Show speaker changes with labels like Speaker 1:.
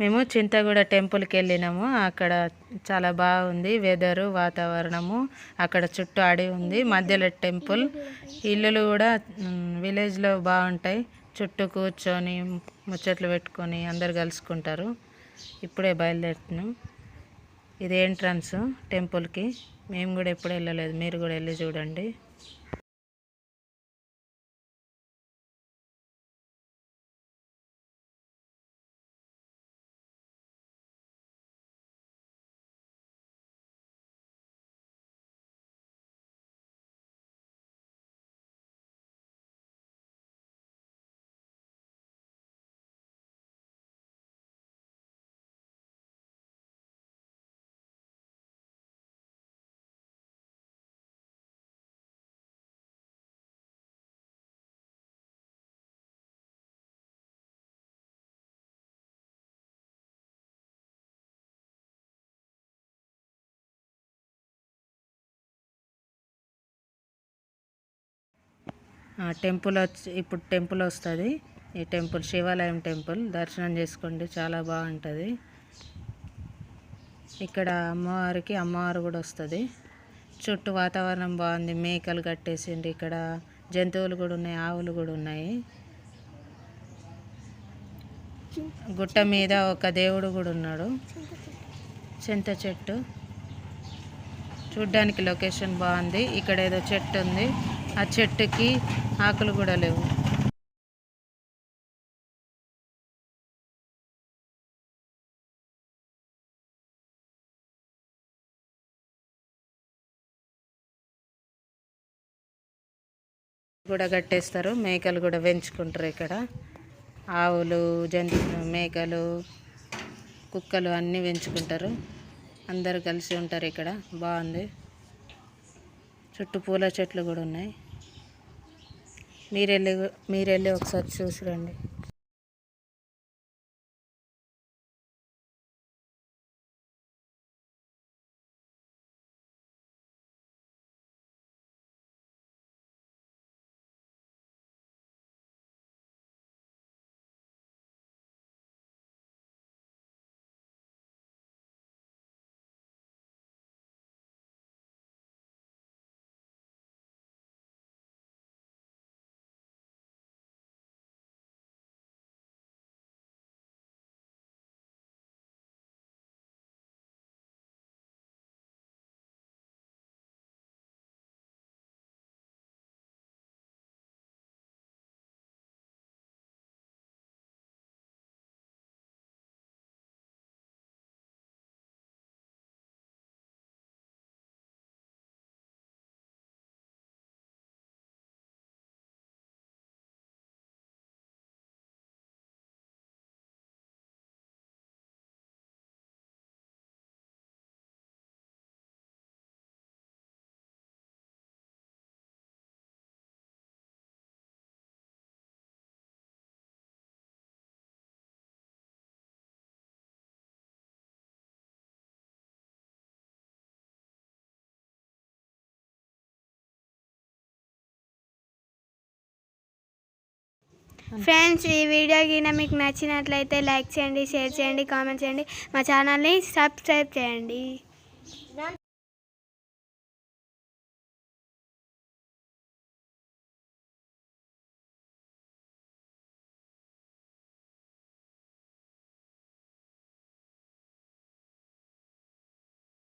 Speaker 1: మేము చింతగూడ టెంపుల్కి వెళ్ళినాము. అక్కడ చాలా బాగుంది వెదరు వాతావరణము. అక్కడ చుట్టూ అడవి ఉంది మధ్యలో టెంపుల్. ఇల్లులు కూడా విలేజ్లో బాగుంటాయి. చుట్టూ కూర్చొని ముచ్చట్లు పెట్టుకొని అందరు కలుసుకుంటారు. ఇప్పుడే బయలుదేరుతున్నాం. ఇది ఎంట్రన్స్ టెంపుల్కి. మేము కూడా ఎప్పుడు వెళ్ళలేదు. మీరు కూడా వెళ్ళి చూడండి. టెంపుల్ వచ్చి ఇప్పుడు టెంపుల్ వస్తుంది. ఈ టెంపుల్ శివాలయం టెంపుల్ దర్శనం చేసుకోండి చాలా బాగుంటుంది. ఇక్కడ అమ్మవారికి అమ్మవారు కూడా వస్తుంది. చుట్టూ వాతావరణం బాగుంది మేకలు కట్టేసిండ్రు ఇక్కడ. జంతువులు కూడా ఉన్నాయి ఆవులు కూడా ఉన్నాయి. గుట్ట మీద ఒక దేవుడు కూడా ఉన్నాడు. చింత చెట్టు. చూడ్డానికి లొకేషన్ బాగుంది. ఇక్కడ ఏదో చెట్టు ఉంది. ఆ చెట్టుకి ఆకులు కూడా లేవు. కూడా కట్టేస్తారు. మేకలు కూడా పెంచుకుంటారు ఇక్కడ. ఆవులు జంతు మేకలు కుక్కలు అన్నీ పెంచుకుంటారు. అందరు కలిసి ఉంటారు ఇక్కడ. బాగుంది. చుట్టూ పూల చెట్లు కూడా ఉన్నాయి. మీరు వెళ్ళి మీరు వెళ్ళి ఒకసారి చూసి రండి
Speaker 2: ఫ్రెండ్స్ ఈ వీడియో కింద మీకు నచ్చినట్లయితే లైక్ చేయండి షేర్ చేయండి కామెంట్ చేయండి. మా ఛానల్ని సబ్స్క్రైబ్ చేయండి.